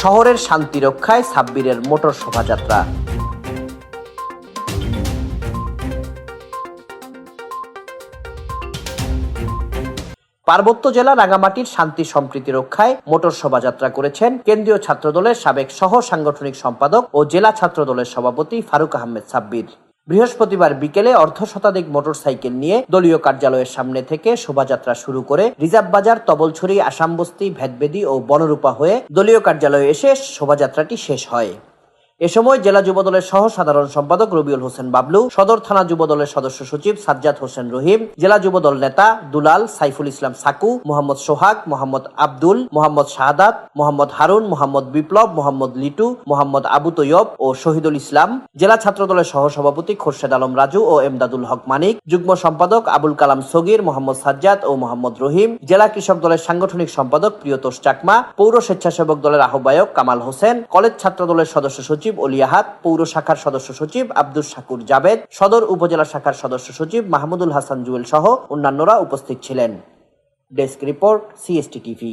শহরের শান্তি রক্ষায় সাব্বিরের মোটর শোভাযাত্রা। পার্বত্য জেলা রাঙামাটির শান্তি সম্প্রীতি রক্ষায় মোটর শোভাযাত্রা করেছেন কেন্দ্রীয় ছাত্রদলের সাবেক সহ সাংগঠনিক সম্পাদক ও জেলা ছাত্রদলের সভাপতি ফারুক আহমেদ সাব্বির। বৃহস্পতিবার বিকেলে অর্ধ শতাধিক মোটরসাইকেল নিয়ে দলীয় কার্যালয়ের সামনে থেকে শোভাযাত্রা শুরু করে রিজার্ভ বাজার, তবলছড়ি আসামবস্তি ভেদবেদি ও বনরূপা হয়ে দলীয় কার্যালয়ে এসে শোভাযাত্রাটি শেষ হয়। এ সময় জেলা যুবদলের সহ সাধারণ সম্পাদক রবিউল হোসেন বাবলু, সদর থানা যুবদলের সদস্য সচিব সাজ্জাদ হোসেন রহিম, জেলা যুবদল নেতা দুলাল সাইফুল ইসলাম সাকু, মোহাম্মদ সোহাগ, মোহাম্মদ আব্দুল, মোহাম্মদ শাহাদাত, মোহাম্মদ হারুন, মোহাম্মদ বিপ্লব, মোহাম্মদ লিটু, মোহাম্মদ আবু তৈয়ব ও শহীদুল ইসলাম, জেলা ছাত্রদলের সহ সভাপতি খোরশেদ আলম রাজু ও এমদাদুল হক মানিক, যুগ্ম সম্পাদক আবুল কালাম সগির, মোহাম্মদ সাজ্জাদ ও মোহাম্মদ রহিম, জেলা কৃষক দলের সাংগঠনিক সম্পাদক প্রিয়তোষ চাকমা, পৌর স্বেচ্ছাসেবক দলের আহ্বায়ক কামাল হোসেন, কলেজ ছাত্র দলের সদস্য সচিব অলিয়াহাত পৌর শাখার সদস্য সচিব আব্দুল শাকুর জাবেদ সদর উপজেলা শাখার সদস্য সচিব মাহমুদুল হাসান জুয়েল সহ অন্যান্যরা উপস্থিত ছিলেন। Desk report, CST TV.